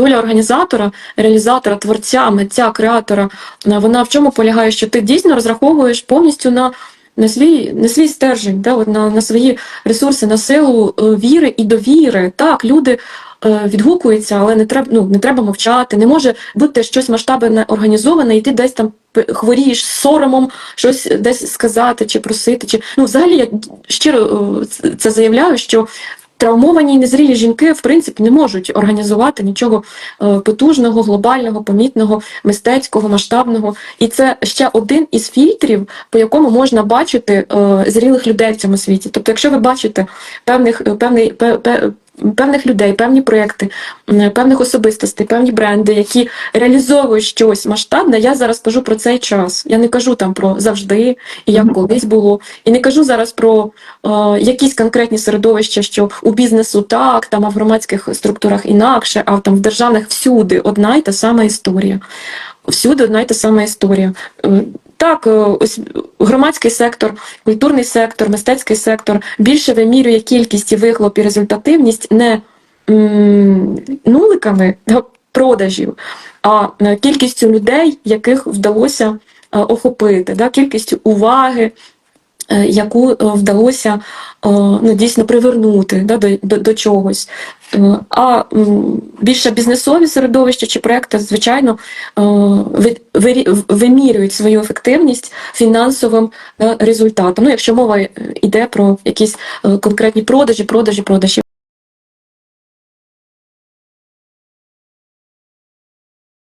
доля організатора, реалізатора, творця, митця, креатора, е, вона в чому полягає, що ти дійсно розраховуєш повністю на. На свій, на свій стержень, да, на, на свої ресурси, на силу е, віри і довіри. Так, люди е, відгукуються, але не треба, ну, не треба мовчати. Не може бути щось масштабне організоване, і ти десь там хворієш соромом щось десь сказати чи просити. Чи ну, взагалі я щиро це заявляю, що травмовані і незрілі жінки в принципі не можуть організувати нічого е, потужного, глобального, помітного, мистецького, масштабного. І це ще один із фільтрів, по якому можна бачити е, зрілих людей в цьому світі. Тобто, якщо ви бачите певних е, певний пе- пе- певних людей, певні проекти, певних особистостей, певні бренди, які реалізовують щось масштабне, я зараз кажу про цей час. Я не кажу там про завжди і як колись було. І не кажу зараз про е, якісь конкретні середовища, що у бізнесу так, там а в громадських структурах інакше, а там в державних всюди одна й та сама історія. Всюди одна й та сама історія. Так, е, ось громадський сектор, культурний сектор, мистецький сектор більше вимірює кількість і вихлоп і результативність не нуликами продажів, а е, кількістю людей, яких вдалося е, охопити, да, кількістю уваги, яку е, вдалося е, ну, дійсно привернути да, до, до, до чогось. Е, А більше бізнесові середовища чи проекти, звичайно, е, вимірюють свою ефективність фінансовим е, результатом. Ну, якщо мова е, йде про якісь е, конкретні продажі, продажі, продажі.